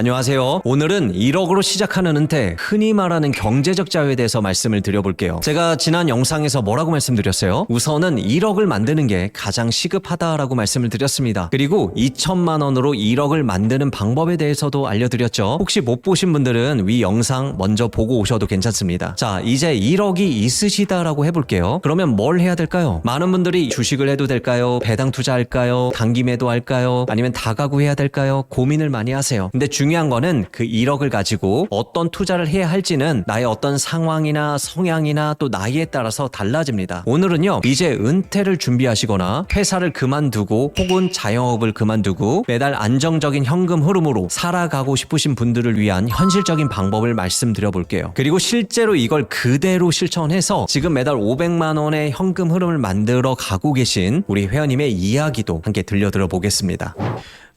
안녕하세요. 오늘은 1억으로 시작하는 은퇴, 흔히 말하는 경제적 자유에 대해서 말씀을 드려볼게요. 제가 지난 영상에서 뭐라고 말씀드렸어요? 우선은 1억을 만드는 게 가장 시급하다라고 말씀을 드렸습니다. 그리고 2천만 원으로 1억을 만드는 방법에 대해서도 알려드렸죠. 혹시 못 보신 분들은 위 영상 먼저 보고 오셔도 괜찮습니다. 자, 이제 1억이 있으시다라고 해볼게요. 그러면 뭘 해야 될까요? 많은 분들이 주식을 해도 될까요? 배당 투자할까요? 단기 매도 할까요? 아니면 다가구 해야 될까요? 고민을 많이 하세요. 근데 중 요한 거는 그 1억을 가지고 어떤 투자를 해야 할지는 나의 어떤 상황이나 성향이나 또 나이에 따라서 달라집니다. 오늘은요, 이제 은퇴를 준비하시거나 회사를 그만두고 혹은 자영업을 그만두고 매달 안정적인 현금 흐름으로 살아가고 싶으신 분들을 위한 현실적인 방법을 말씀드려 볼게요. 그리고 실제로 이걸 그대로 실천해서 지금 매달 500만 원의 현금 흐름을 만들어 가고 계신 우리 회원님의 이야기도 함께 들려드려 보겠습니다.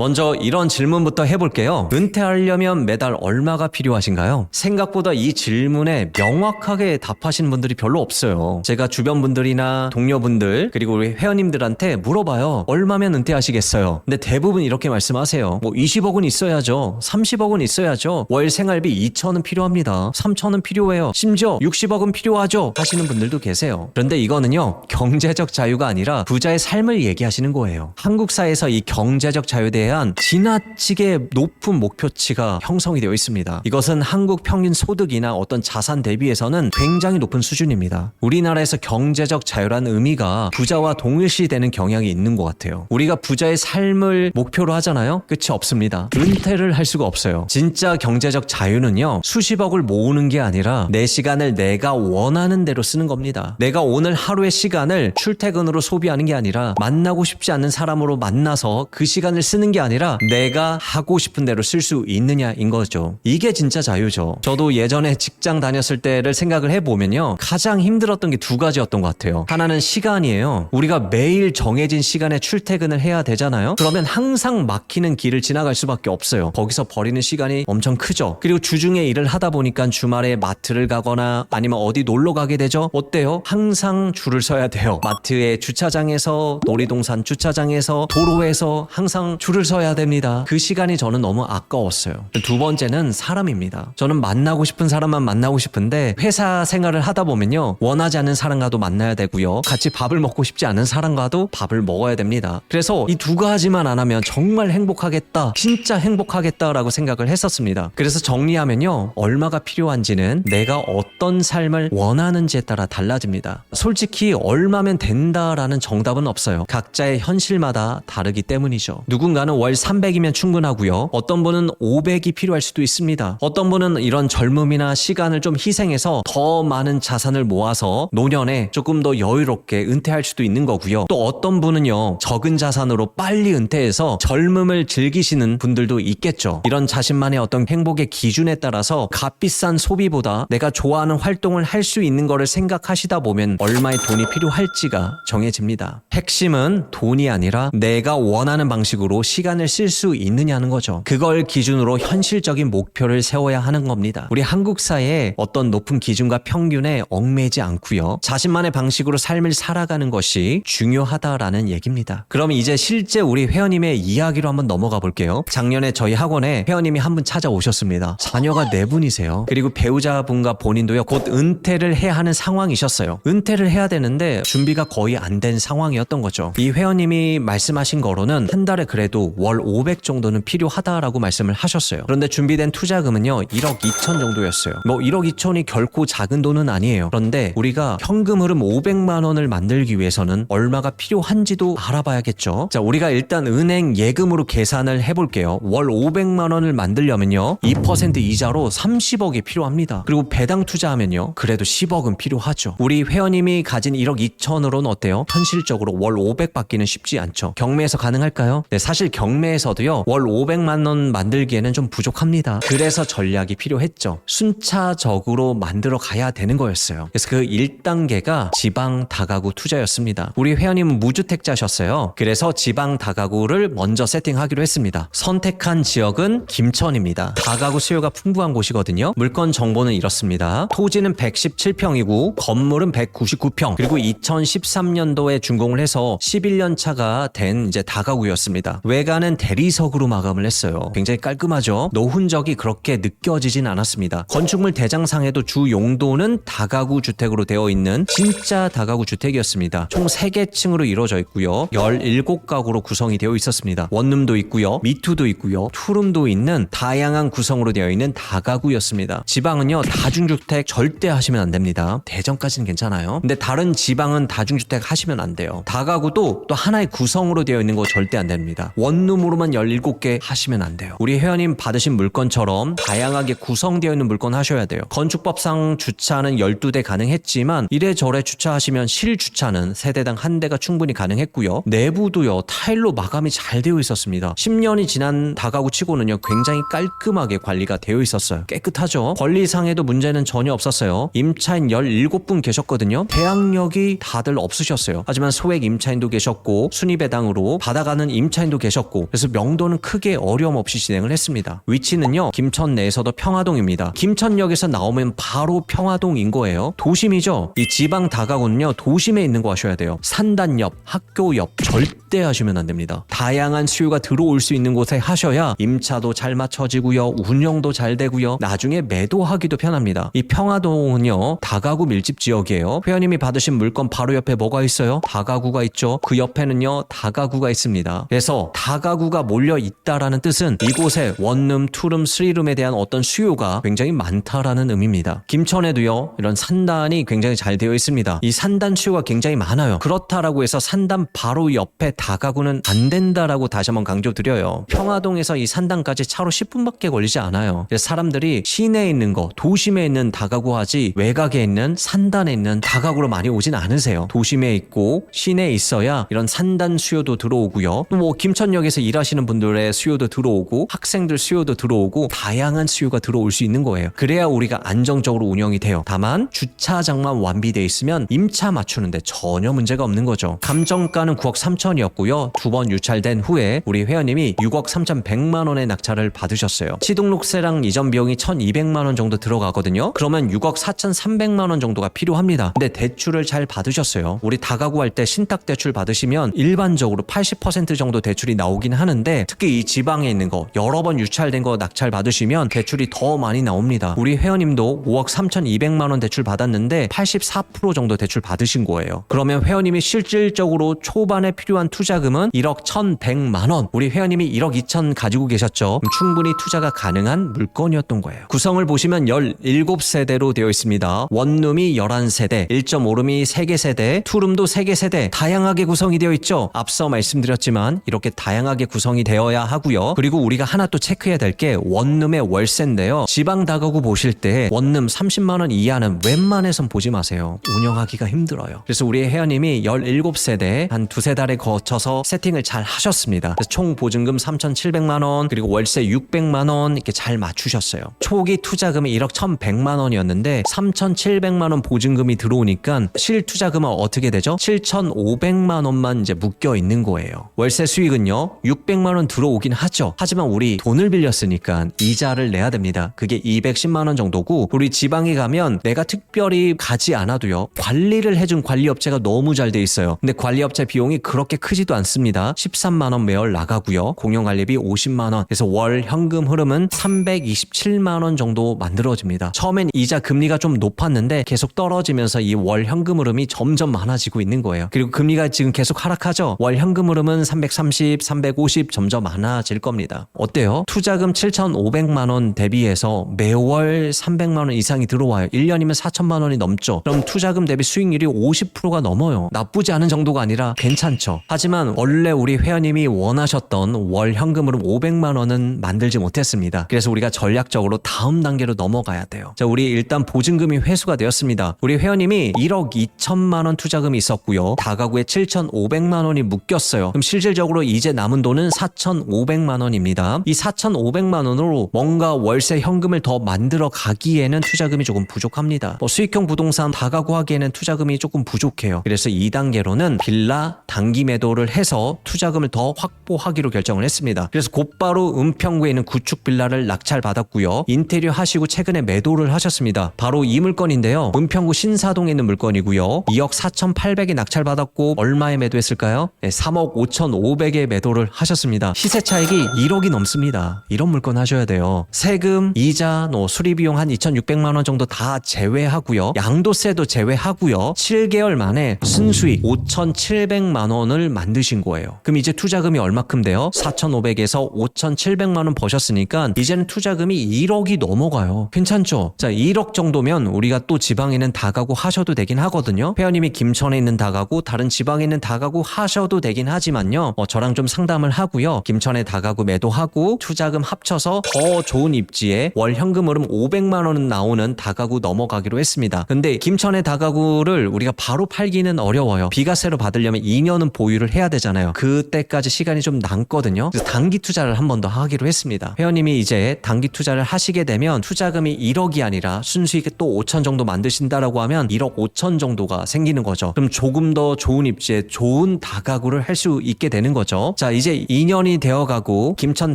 먼저 이런 질문부터 해볼게요. 은퇴하려면 매달 얼마가 필요하신가요? 생각보다 이 질문에 명확하게 답하시는 분들이 별로 없어요. 제가 주변 분들이나 동료분들 그리고 우리 회원님들한테 물어봐요. 얼마면 은퇴하시겠어요? 근데 대부분 이렇게 말씀하세요. 뭐 20억은 있어야죠. 30억은 있어야죠. 월 생활비 2천은 필요합니다. 3천은 필요해요. 심지어 60억은 필요하죠. 하시는 분들도 계세요. 그런데 이거는요. 경제적 자유가 아니라 부자의 삶을 얘기하시는 거예요. 한국 사회에서 이 경제적 자유에 대한 지나치게 높은 목표치가 형성이 되어 있습니다. 이것은 한국 평균 소득이나 어떤 자산 대비해서는 굉장히 높은 수준입니다. 우리나라에서 경제적 자유라는 의미가 부자와 동일시되는 경향이 있는 것 같아요. 우리가 부자의 삶을 목표로 하잖아요. 끝이 없습니다. 은퇴를 할 수가 없어요. 진짜 경제적 자유는요. 수십억을 모으는 게 아니라 내 시간을 내가 원하는 대로 쓰는 겁니다. 내가 오늘 하루의 시간을 출퇴근으로 소비하는 게 아니라 만나고 싶지 않은 사람으로 만나서 그 시간을 쓰는 게 아니라 내가 하고 싶은 대로 쓸 수 있느냐인 거죠. 이게 진짜 자유죠. 저도 예전에 직장 다녔을 때를 생각을 해보면요. 가장 힘들었던 게 두 가지였던 것 같아요. 하나는 시간이에요. 우리가 매일 정해진 시간에 출퇴근을 해야 되잖아요. 그러면 항상 막히는 길을 지나갈 수밖에 없어요. 거기서 버리는 시간이 엄청 크죠. 그리고 주중에 일을 하다 보니까 주말에 마트를 가거나 아니면 어디 놀러 가게 되죠. 어때요? 항상 줄을 서야 돼요. 마트의 주차장에서 놀이동산 주차장에서 도로에서 항상 줄을 서야 됩니다. 그 시간이 저는 너무 아까웠어요. 두 번째는 사람입니다. 저는 만나고 싶은 사람만 만나고 싶은데 회사 생활을 하다 보면요. 원하지 않는 사람과도 만나야 되고요. 같이 밥을 먹고 싶지 않은 사람과도 밥을 먹어야 됩니다. 그래서 이 두 가지만 안 하면 정말 행복하겠다. 진짜 행복하겠다라고 생각을 했었습니다. 그래서 정리하면요. 얼마가 필요한지는 내가 어떤 삶을 원하는지에 따라 달라집니다. 솔직히 얼마면 된다라는 정답은 없어요. 각자의 현실마다 다르기 때문이죠. 누군가는 월 300이면 충분하고요. 어떤 분은 500이 필요할 수도 있습니다. 어떤 분은 이런 젊음이나 시간을 좀 희생해서 더 많은 자산을 모아서 노년에 조금 더 여유롭게 은퇴할 수도 있는 거고요. 또 어떤 분은요. 적은 자산으로 빨리 은퇴해서 젊음을 즐기시는 분들도 있겠죠. 이런 자신만의 어떤 행복의 기준에 따라서 값비싼 소비보다 내가 좋아하는 활동을 할 수 있는 거를 생각하시다 보면 얼마의 돈이 필요할지가 정해집니다. 핵심은 돈이 아니라 내가 원하는 방식으로 시 간을 쓸 수 있느냐는 거죠. 그걸 기준으로 현실적인 목표를 세워야 하는 겁니다. 우리 한국 사회에 어떤 높은 기준과 평균에 얽매지 않고요. 자신만의 방식으로 삶을 살아가는 것이 중요하다라는 얘기입니다. 그럼 이제 실제 우리 회원님의 이야기로 한번 넘어가 볼게요. 작년에 저희 학원에 회원님이 한 분 찾아오셨습니다. 자녀가 네 분이세요. 그리고 배우자분과 본인도요. 곧 은퇴를 해야 하는 상황이셨어요. 은퇴를 해야 되는데 준비가 거의 안 된 상황이었던 거죠. 이 회원님이 말씀하신 거로는 한 달에 그래도 월 500 정도는 필요하다라고 말씀을 하셨어요. 그런데 준비된 투자금은요. 1억 2천 정도였어요. 뭐 1억 2천이 결코 작은 돈은 아니에요. 그런데 우리가 현금 흐름 500만 원을 만들기 위해서는 얼마가 필요한지도 알아봐야겠죠. 자, 우리가 일단 은행 예금으로 계산을 해볼게요. 월 500만 원을 만들려면요. 2% 이자로 30억이 필요합니다. 그리고 배당 투자하면요. 그래도 10억은 필요하죠. 우리 회원님이 가진 1억 2천으로는 어때요? 현실적으로 월 500 받기는 쉽지 않죠. 경매에서 가능할까요? 네, 사실 경 매에서도요. 월 500만 원 만들기에는 좀 부족합니다. 그래서 전략이 필요했죠. 순차적으로 만들어 가야 되는 거였어요. 그래서 그 1단계가 지방 다가구 투자였습니다. 우리 회원님은 무주택자셨어요. 그래서 지방 다가구를 먼저 세팅하기로 했습니다. 선택한 지역은 김천입니다. 다가구 수요가 풍부한 곳이거든요. 물건 정보는 이렇습니다. 토지는 117평이고 건물은 199평 그리고 2013년도에 준공을 해서 11년 차가 된 이제 다가구였습니다. 외곽 외관은 대리석으로 마감을 했어요. 굉장히 깔끔하죠. 노훈 적이 그렇게 느껴지진 않았습니다. 건축물 대장상에도 주 용도는 다가구 주택으로 되어 있는 진짜 다가구 주택이었습니다. 총 3개 층으로 이루어져 있고요. 17가구로 구성이 되어 있었습니다. 원룸도 있고요. 미투도 있고요. 투룸도 있는 다양한 구성으로 되어 있는 다가구였습니다. 지방은요. 다중주택 절대 하시면 안 됩니다. 대전까지는 괜찮아요. 근데 다른 지방은 다중주택 하시면 안 돼요. 다가구도 또 하나의 구성으로 되어 있는 거 절대 안 됩니다. 원 룸으로만 17개 하시면 안 돼요. 우리 회원님 받으신 물건처럼 다양하게 구성되어 있는 물건 하셔야 돼요. 건축법상 주차는 12대 가능했지만 이래저래 주차하시면 실주차는 세대당 한 대가 충분히 가능했고요. 내부도요. 타일로 마감이 잘 되어 있었습니다. 10년이 지난 다가구 치고는요. 굉장히 깔끔하게 관리가 되어 있었어요. 깨끗하죠. 권리상에도 문제는 전혀 없었어요. 임차인 17분 계셨거든요. 대항력이 다들 없으셨어요. 하지만 소액 임차인도 계셨고 순위배당으로 받아가는 임차인도 계셨고 그래서 명도는 크게 어려움 없이 진행을 했습니다. 위치는요. 김천 내에서도 평화동입니다. 김천역에서 나오면 바로 평화동인 거예요. 도심이죠. 이 지방 다가구는요. 도심에 있는 거 하셔야 돼요. 산단 옆, 학교 옆 절대 하시면 안 됩니다. 다양한 수요가 들어올 수 있는 곳에 하셔야 임차도 잘 맞춰지고요. 운영도 잘 되고요. 나중에 매도하기도 편합니다. 이 평화동은요. 다가구 밀집 지역이에요. 회원님이 받으신 물건 바로 옆에 뭐가 있어요? 다가구가 있죠. 그 옆에는요. 다가구가 있습니다. 그래서 다 가구가 몰려 있다라는 뜻은 이곳에 원룸, 투룸, 쓰리룸에 대한 어떤 수요가 굉장히 많다라는 의미입니다. 김천에도요. 이런 산단이 굉장히 잘 되어 있습니다. 이 산단 수요가 굉장히 많아요. 그렇다라고 해서 산단 바로 옆에 다가구는 안 된다라고 다시 한번 강조드려요. 평화동에서 이 산단까지 차로 10분밖에 걸리지 않아요. 사람들이 시내에 있는 거, 도심에 있는 다가구 하지 외곽에 있는 산단에 있는 다가구로 많이 오진 않으세요. 도심에 있고 시내에 있어야 이런 산단 수요도 들어오고요. 또 뭐 김천역 에서 일하시는 분들의 수요도 들어오고 학생들 수요도 들어오고 다양한 수요가 들어올 수 있는 거예요. 그래야 우리가 안정적으로 운영이 돼요. 다만 주차장만 완비돼 있으면 임차 맞추는데 전혀 문제가 없는 거죠. 감정가는 9억 3천이었고요. 두 번 유찰된 후에 우리 회원님이 6억 3,100만 원의 낙찰을 받으셨어요. 시등록세랑 이전 비용이 1,200만 원 정도 들어가거든요. 그러면 6억 4,300만 원 정도가 필요합니다. 근데 대출을 잘 받으셨어요. 우리 다가구 할 때 신탁 대출 받으시면 일반적으로 80% 정도 대출이 나오긴 하는데 특히 이 지방에 있는 거 여러 번 유찰된 거 낙찰 받으시면 대출이 더 많이 나옵니다. 우리 회원님도 5억 3,200만 원 대출 받았는데 84% 정도 대출 받으신 거예요. 그러면 회원님이 실질적으로 초반에 필요한 투자금은 1억 1,100만 원. 우리 회원님이 1억 2천 가지고 계셨죠. 충분히 투자가 가능한 물건이었던 거예요. 구성을 보시면 17세대로 되어 있습니다. 원룸이 11세대, 1.5룸이 3개 세대, 투룸도 3개 세대, 다양하게 구성이 되어 있죠. 앞서 말씀드렸지만 이렇게 다양 하게 구성이 되어야 하고요. 그리고 우리가 하나 또 체크해야 될 게 원룸의 월세인데요. 지방 다가구 보실 때 원룸 30만 원 이하는 웬만해선 보지 마세요. 운영하기가 힘들어요. 그래서 우리 회원님이 17세대 한 두세 달에 거쳐서 세팅을 잘 하셨습니다. 총 보증금 3,700만 원 그리고 월세 600만 원 이렇게 잘 맞추셨어요. 초기 투자금이 1억 1,100만 원이었는데 3,700만 원 보증금이 들어오니까 실 투자금은 어떻게 되죠? 7,500만 원만 이제 묶여 있는 거예요. 월세 수익은요 600만 원 들어오긴 하죠. 하지만 우리 돈을 빌렸으니까 이자를 내야 됩니다. 그게 210만 원 정도고 우리 지방에 가면 내가 특별히 가지 않아도요 관리를 해준 관리업체가 너무 잘 돼 있어요. 근데 관리업체 비용이 그렇게 크지도 않습니다. 13만 원 매월 나가고요. 공용관리비 50만 원. 그래서 월 현금 흐름은 327만 원 정도 만들어집니다. 처음엔 이자 금리가 좀 높았는데 계속 떨어지면서 이 월 현금 흐름이 점점 많아지고 있는 거예요. 그리고 금리가 지금 계속 하락하죠. 월 현금 흐름은 330, 350 점점 많아질 겁니다. 어때요? 투자금 7,500만 원 대비해서 매월 300만 원 이상이 들어와요. 1년이면 4천만 원이 넘죠. 그럼 투자금 대비 수익률이 50%가 넘어요. 나쁘지 않은 정도가 아니라 괜찮죠. 하지만 원래 우리 회원님이 원하셨던 월 현금 흐름 500만 원은 만들지 못했습니다. 그래서 우리가 전략적으로 다음 단계로 넘어가야 돼요. 자, 우리 일단 보증금이 회수가 되었습니다. 우리 회원님이 1억 2천만 원 투자금이 있었고요. 다가구에 7,500만 원이 묶였어요. 그럼 실질적으로 이제 남은 돈은 4,500만 원입니다. 이 4,500만 원으로 뭔가 월세 현금을 더 만들어 가기에는 투자금이 조금 부족합니다. 뭐 수익형 부동산 다가구 하기에는 투자금이 조금 부족해요. 그래서 2단계로는 빌라 단기 매도를 해서 투자금을 더 확보하기로 결정을 했습니다. 그래서 곧바로 은평구에 있는 구축 빌라를 낙찰 받았고요. 인테리어 하시고 최근에 매도를 하셨습니다. 바로 이 물건인데요. 은평구 신사동에 있는 물건이고요. 2억 4,800에 낙찰 받았고 얼마에 매도했을까요? 네, 3억 5,500에 매도를 매도를 하셨습니다. 시세 차익이 1억이 넘습니다. 이런 물건 하셔야 돼요. 세금, 이자, 뭐 수리비용 한 2,600만 원 정도 다 제외하고요. 양도세도 제외하고요. 7개월 만에 순수익 5,700만 원을 만드신 거예요. 그럼 이제 투자금이 얼마큼 돼요? 4,500에서 5,700만 원 버셨으니까 이제는 투자금이 1억이 넘어가요. 괜찮죠? 자, 1억 정도면 우리가 또 지방에 있는 다가구 하셔도 되긴 하거든요. 회원님이 김천에 있는 다가구, 다른 지방에 있는 다가구 하셔도 되긴 하지만요. 어, 저랑 좀 상 담을 하고요. 김천에 다가구 매도하고 투자금 합쳐서 더 좋은 입지에 월 현금 흐름 500만 원 나오는 다가구 넘어가기로 했습니다. 근데 김천의 다가구를 우리가 바로 팔기는 어려워요. 비과세로 받으려면 2년은 보유를 해야 되잖아요. 그때까지 시간이 좀 남거든요. 그래서 단기 투자를 한 번 더 하기로 했습니다. 회원님이 이제 단기 투자를 하시게 되면 투자금이 1억이 아니라 순수익 또 5천 정도 만드신다라고 하면 1억 5천 정도가 생기는 거죠. 그럼 조금 더 좋은 입지에 좋은 다가구를 할 수 있게 되는 거죠. 자, 이제 2년이 되어가고 김천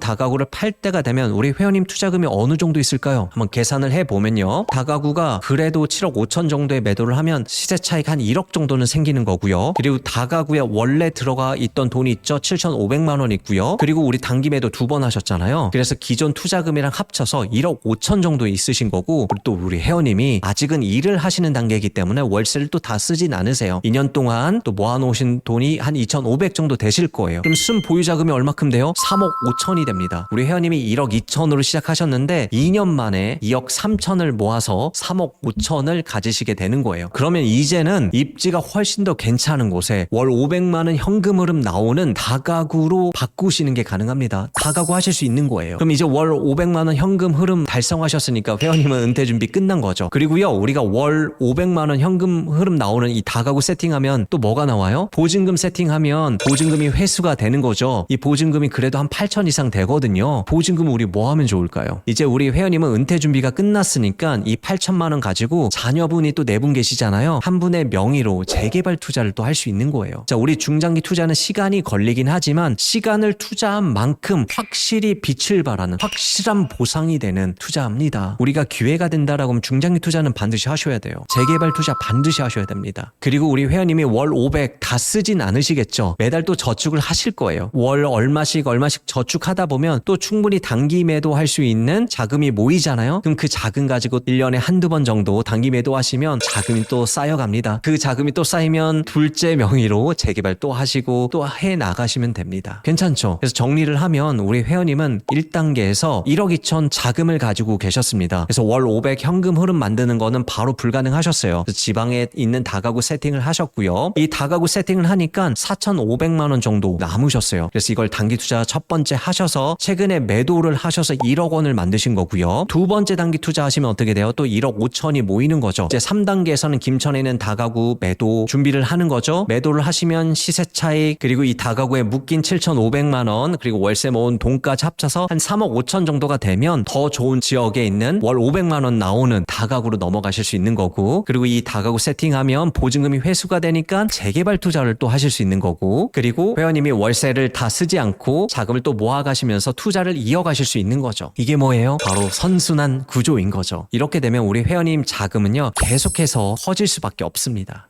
다가구를 팔 때가 되면 우리 회원님 투자금이 어느 정도 있을까요? 한번 계산을 해 보면요. 다가구가 그래도 7억 5천 정도의 매도를 하면 시세 차익 한 1억 정도는 생기는 거고요. 그리고 다가구에 원래 들어가 있던 돈이 있죠. 7,500만 원 있고요. 그리고 우리 단기 매도 두 번 하셨잖아요. 그래서 기존 투자금이랑 합쳐서 1억 5천 정도 있으신 거고 또 우리 회원님이 아직은 일을 하시는 단계이기 때문에 월세를 또 다 쓰진 않으세요. 2년 동안 또 모아놓으신 돈이 한 2,500 정도 되실 거예요. 그럼 순 보유 자금이 얼마큼 돼요? 3억 5천이 됩니다. 우리 회원님이 1억 2천으로 시작하셨는데 2년 만에 2억 3천을 모아서 3억 5천을 가지시게 되는 거예요. 그러면 이제는 입지가 훨씬 더 괜찮은 곳에 월 500만 원 현금 흐름 나오는 다가구로 바꾸시는 게 가능합니다. 다가구 하실 수 있는 거예요. 그럼 이제 월 500만 원 현금 흐름 달성하셨으니까 회원님은 은퇴 준비 끝난 거죠. 그리고요, 우리가 월 500만 원 현금 흐름 나오는 이 다가구 세팅하면 또 뭐가 나와요? 보증금 세팅하면 보증금이 회수가 되는 거죠. 이 보증금이 그래도 한 8천 이상 되거든요. 보증금 우리 뭐 하면 좋을까요? 이제 우리 회원님은 은퇴 준비가 끝났으니까 이 8천만 원 가지고 자녀분이 또 네 분 계시잖아요. 한 분의 명의로 재개발 투자를 또 할 수 있는 거예요. 자, 우리 중장기 투자는 시간이 걸리긴 하지만 시간을 투자한 만큼 확실히 빛을 발하는 확실한 보상이 되는 투자합니다. 우리가 기회가 된다라고 하면 중장기 투자는 반드시 하셔야 돼요. 재개발 투자 반드시 하셔야 됩니다. 그리고 우리 회원님이 월 500 다 쓰진 않으시겠죠. 매달 또 저축을 하실 거예요. 월 얼마씩 얼마씩 저축하다 보면 또 충분히 단기 매도할 수 있는 자금이 모이잖아요. 그럼 그 자금 가지고 1년에 한두 번 정도 단기 매도하시면 자금이 또 쌓여갑니다. 그 자금이 또 쌓이면 둘째 명의로 재개발 또 하시고 또 해 나가시면 됩니다. 괜찮죠? 그래서 정리를 하면 우리 회원님은 1단계에서 1억 2천 자금을 가지고 계셨습니다. 그래서 월 500 현금 흐름 만드는 거는 바로 불가능하셨어요. 그래서 지방에 있는 다가구 세팅을 하셨고요. 이 다가구 세팅을 하니까 4,500만 원 정도 남으셨어요. 그래서 이걸 단기 투자 첫 번째 하셔서 최근에 매도를 하셔서 1억 원을 만드신 거고요. 두 번째 단기 투자 하시면 어떻게 돼요? 또 1억 5천이 모이는 거죠. 이제 3단계에서는 김천에 있는 다가구 매도 준비를 하는 거죠. 매도를 하시면 시세 차익 그리고 이 다가구에 묶인 7,500만 원 그리고 월세 모은 돈까지 합쳐서 한 3억 5천 정도가 되면 더 좋은 지역에 있는 월 500만 원 나오는 다가구로 넘어가실 수 있는 거고 그리고 이 다가구 세팅하면 보증금이 회수가 되니까 재개발 투자를 또 하실 수 있는 거고 그리고 회원님이 월세를 다 쓰지 않고 자금을 또 모아가시면서 투자를 이어가실 수 있는 거죠. 이게 뭐예요? 바로 선순환 구조인 거죠. 이렇게 되면 우리 회원님 자금은요 계속해서 커질 수밖에 없습니다.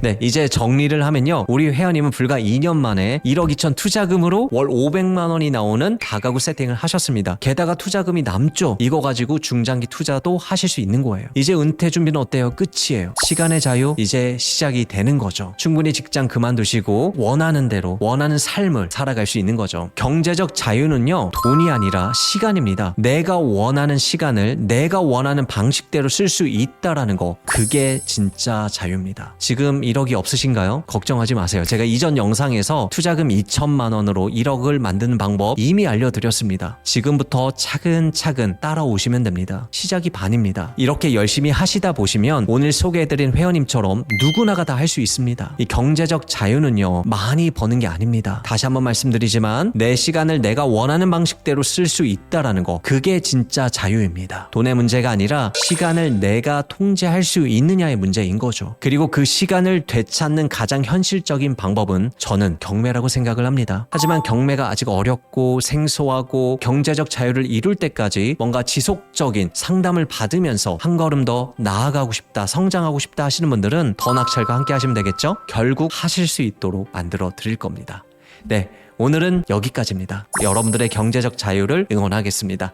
네, 이제 정리를 하면요. 우리 회원님은 불과 2년 만에 1억 2천 투자금으로 월 500만 원이 나오는 다가구 세팅을 하셨습니다. 게다가 투자금이 남죠. 이거 가지고 중장기 투자도 하실 수 있는 거예요. 이제 은퇴 준비는 어때요? 끝이에요. 시간의 자유 이제 시작이 되는 거죠. 충분히 직장 그만두시고 원하는 대로 원하는 삶을 살아갈 수 있는 거죠. 경제적 자유는요. 돈이 아니라 시간입니다. 내가 원하는 시간을 내가 원하는 방식대로 쓸 수 있다라는 거. 그게 진짜 자유입니다. 지금 1억이 없으신가요? 걱정하지 마세요. 제가 이전 영상에서 투자금 2천만 원으로 1억을 만드는 방법 이미 알려드렸습니다. 지금부터 차근차근 따라오시면 됩니다. 시작이 반입니다. 이렇게 열심히 하시다 보시면 오늘 소개해드린 회원님처럼 누구나가 다 할 수 있습니다. 이 경제적 자유는요, 많이 버는 게 아닙니다. 다시 한번 말씀드리지만 내 시간을 내가 원하는 방식대로 쓸 수 있다라는 거, 그게 진짜 자유입니다. 돈의 문제가 아니라 시간을 내가 통제할 수 있느냐의 문제인 거죠. 그리고 그 시간을 희망을 되찾는 가장 현실적인 방법은 저는 경매라고 생각을 합니다. 하지만 경매가 아직 어렵고 생소하고 경제적 자유를 이룰 때까지 뭔가 지속적인 상담을 받으면서 한 걸음 더 나아가고 싶다, 성장하고 싶다 하시는 분들은 더 낙찰과 함께 하시면 되겠죠? 결국 하실 수 있도록 만들어 드릴 겁니다. 네, 오늘은 여기까지입니다. 여러분들의 경제적 자유를 응원하겠습니다.